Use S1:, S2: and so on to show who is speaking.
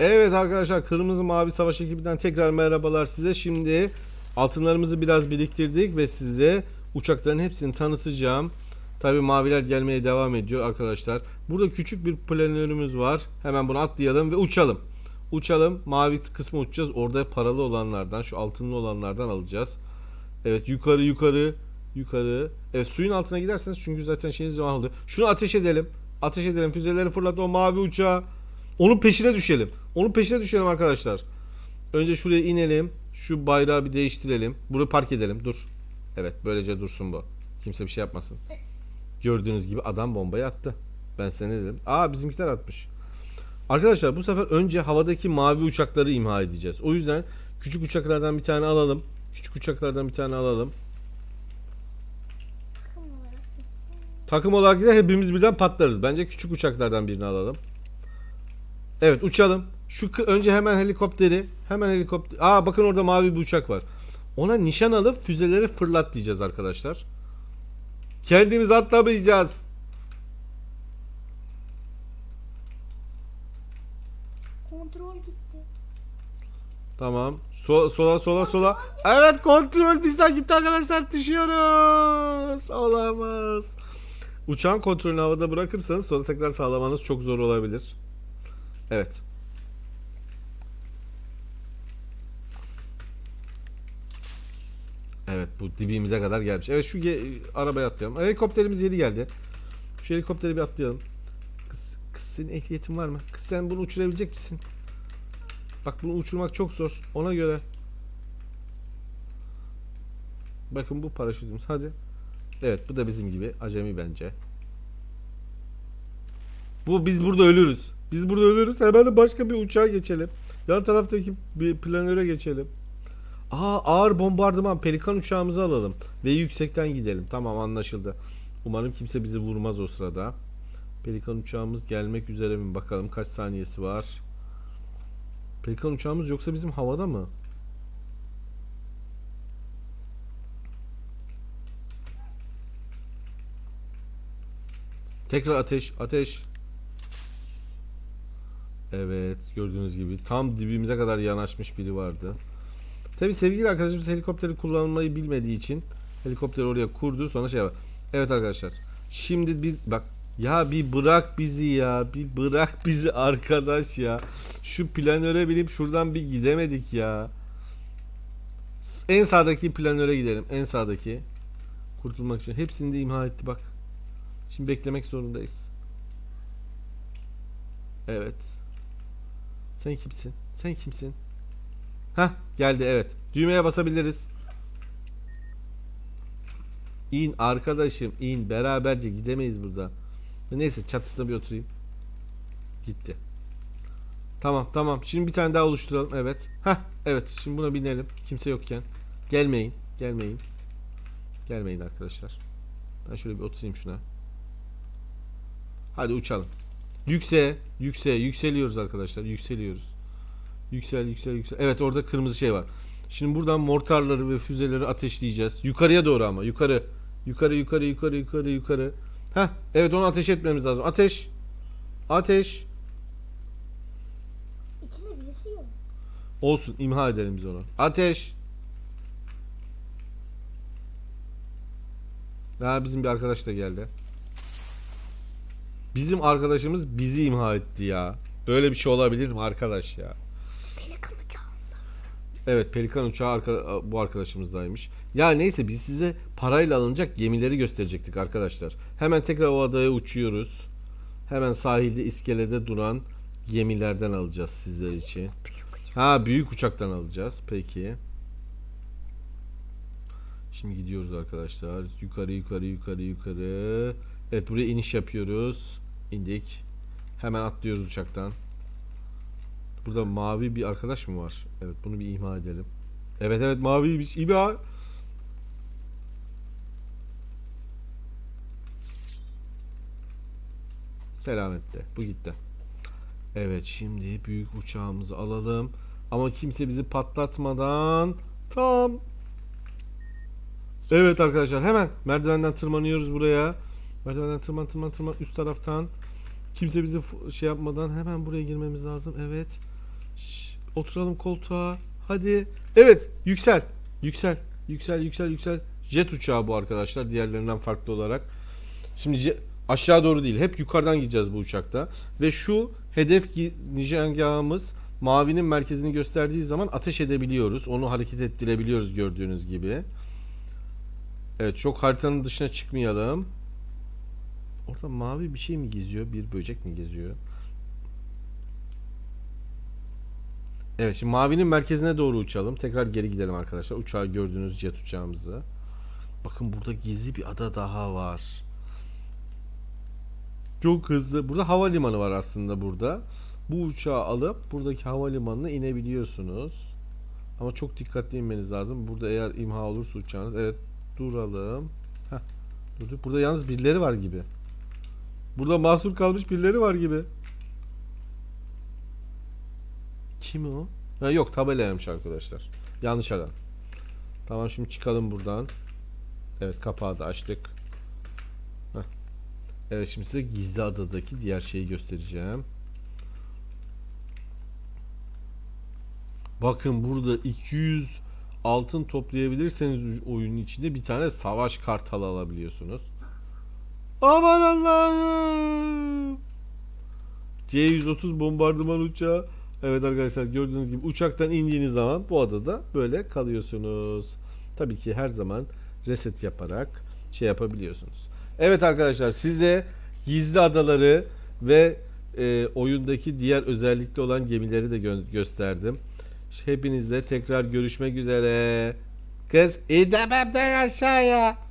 S1: Evet arkadaşlar Kırmızı Mavi Savaş ekibinden tekrar merhabalar size. Şimdi altınlarımızı biraz biriktirdik ve size uçakların hepsini tanıtacağım. Tabi maviler gelmeye devam ediyor arkadaşlar. Burada küçük bir planörümüz var. Hemen bunu atlayalım ve uçalım. Uçalım. Mavi kısmı uçacağız. Orada paralı olanlardan, şu altınlı olanlardan alacağız. Evet yukarı yukarı yukarı. Evet suyun altına giderseniz çünkü zaten şeyiniz zaman oldu. Şunu ateş edelim. Ateş edelim. Füzeleri fırlat o mavi uçağa. Onun peşine düşelim. Onun peşine düşelim arkadaşlar. Önce şuraya inelim. Şu bayrağı bir değiştirelim. Burayı park edelim. Dur. Evet böylece dursun bu. Kimse bir şey yapmasın. Gördüğünüz gibi adam bombayı attı. Ben size ne dedim? Aa bizimkiler atmış. Arkadaşlar bu sefer önce havadaki mavi uçakları imha edeceğiz. O yüzden küçük uçaklardan bir tane alalım. Küçük uçaklardan bir tane alalım.
S2: Takım olarak
S1: da hepimiz birden patlarız. Bence küçük uçaklardan birini alalım. Evet uçalım. Şu önce hemen helikopteri, hemen helikopter. Aa bakın orada mavi bir uçak var. Ona nişan alıp füzeleri fırlat diyeceğiz arkadaşlar. Kendimiz atlamayacağız.
S2: kontrol gitti.
S1: Tamam. So- sola sola sola. Evet kontrol bizden gitti arkadaşlar. Düşüyoruz. Olamaz. Uçağın kontrolünü havada bırakırsanız sonra tekrar sağlamanız çok zor olabilir. Evet. Evet bu dibimize kadar gelmiş. Evet şu arabaya atlayalım. Helikopterimiz yeni geldi. Şu helikopteri bir atlayalım. Kız, kız senin ehliyetin var mı? Kız sen bunu uçurabilecek misin? Bak bunu uçurmak çok zor. Ona göre. Bakın bu paraşütümüz. Hadi. Evet bu da bizim gibi. Acemi bence. Bu biz burada ölürüz. Biz burada ölürüz. Hemen de başka bir uçağa geçelim. Yan taraftaki bir planöre geçelim. Aa ağır bombardıman pelikan uçağımızı alalım ve yüksekten gidelim. Tamam anlaşıldı. Umarım kimse bizi vurmaz o sırada. Pelikan uçağımız gelmek üzere mi bakalım kaç saniyesi var. Pelikan uçağımız yoksa bizim havada mı? Tekrar ateş, ateş. Evet, gördüğünüz gibi tam dibimize kadar yanaşmış biri vardı. Tabi sevgili arkadaşımız helikopteri kullanmayı bilmediği için helikopteri oraya kurdu sonra şey var. Evet arkadaşlar. Şimdi biz bak ya bir bırak bizi ya. Bir bırak bizi arkadaş ya. Şu planöre binip şuradan bir gidemedik ya. En sağdaki planöre gidelim. En sağdaki. Kurtulmak için. Hepsini de imha etti bak. Şimdi beklemek zorundayız. Evet. Sen kimsin? Sen kimsin? Hah geldi evet. Düğmeye basabiliriz. İn arkadaşım in. Beraberce gidemeyiz burada. Neyse çatısına bir oturayım. Gitti. Tamam tamam. Şimdi bir tane daha oluşturalım. Evet. Hah evet. Şimdi buna binelim. Kimse yokken. Gelmeyin. Gelmeyin. Gelmeyin arkadaşlar. Ben şöyle bir oturayım şuna. Hadi uçalım. Yükseğe, yükseğe, yükseliyoruz arkadaşlar. Yükseliyoruz. Yüksel, yüksel, yüksel. Evet orada kırmızı şey var. Şimdi buradan mortarları ve füzeleri ateşleyeceğiz. Yukarıya doğru ama. Yukarı. Yukarı, yukarı, yukarı, yukarı, yukarı. Heh, evet onu ateş etmemiz lazım. Ateş. Ateş.
S2: İçinde birisi yok.
S1: Olsun. imha edelim biz onu. Ateş. Ha bizim bir arkadaş da geldi. Bizim arkadaşımız bizi imha etti ya. Böyle bir şey olabilir mi arkadaş ya?
S2: Pelikan uçağı.
S1: Evet Pelikan uçağı arka, bu arkadaşımızdaymış. Ya neyse biz size parayla alınacak gemileri gösterecektik arkadaşlar. Hemen tekrar o adaya uçuyoruz. Hemen sahilde iskelede duran gemilerden alacağız sizler için. Ha büyük uçaktan alacağız. Peki. Şimdi gidiyoruz arkadaşlar. Yukarı yukarı yukarı yukarı. Evet buraya iniş yapıyoruz. İndik. Hemen atlıyoruz uçaktan. Burada mavi bir arkadaş mı var? Evet bunu bir imha edelim. Evet evet maviymiş. İmha. Selamette. Bu gitti. Evet şimdi büyük uçağımızı alalım. Ama kimse bizi patlatmadan tam Evet arkadaşlar hemen merdivenden tırmanıyoruz buraya. Merdivenden tırman tırman tırman üst taraftan. Kimse bizi şey yapmadan hemen buraya girmemiz lazım. Evet. Şş, oturalım koltuğa. Hadi. Evet yüksel. Yüksel. Yüksel yüksel yüksel. Jet uçağı bu arkadaşlar diğerlerinden farklı olarak. Şimdi aşağı doğru değil. Hep yukarıdan gideceğiz bu uçakta. Ve şu hedef nişangahımız mavinin merkezini gösterdiği zaman ateş edebiliyoruz. Onu hareket ettirebiliyoruz gördüğünüz gibi. Evet çok haritanın dışına çıkmayalım. Orada mavi bir şey mi geziyor? Bir böcek mi geziyor? Evet şimdi mavinin merkezine doğru uçalım. Tekrar geri gidelim arkadaşlar. Uçağı gördüğünüz jet uçağımızı. Bakın burada gizli bir ada daha var. Çok hızlı. Burada havalimanı var aslında burada. Bu uçağı alıp buradaki havalimanına inebiliyorsunuz. Ama çok dikkatli inmeniz lazım. Burada eğer imha olursa uçağınız. Evet duralım. Heh, durduk. Burada yalnız birileri var gibi. Burada mahsur kalmış birileri var gibi. Kim o? Ha, yok tabelaymış arkadaşlar. Yanlış adam. Tamam şimdi çıkalım buradan. Evet kapağı da açtık. Heh. Evet şimdi size gizli adadaki diğer şeyi göstereceğim. Bakın burada 200 altın toplayabilirseniz oyunun içinde bir tane savaş kartalı alabiliyorsunuz. Aman Allah'ım. C-130 bombardıman uçağı. Evet arkadaşlar gördüğünüz gibi uçaktan indiğiniz zaman bu adada böyle kalıyorsunuz. Tabii ki her zaman reset yaparak şey yapabiliyorsunuz. Evet arkadaşlar size gizli adaları ve e, oyundaki diğer özellikli olan gemileri de gö- gösterdim. Hepinizle tekrar görüşmek üzere. Kız idememden aşağıya.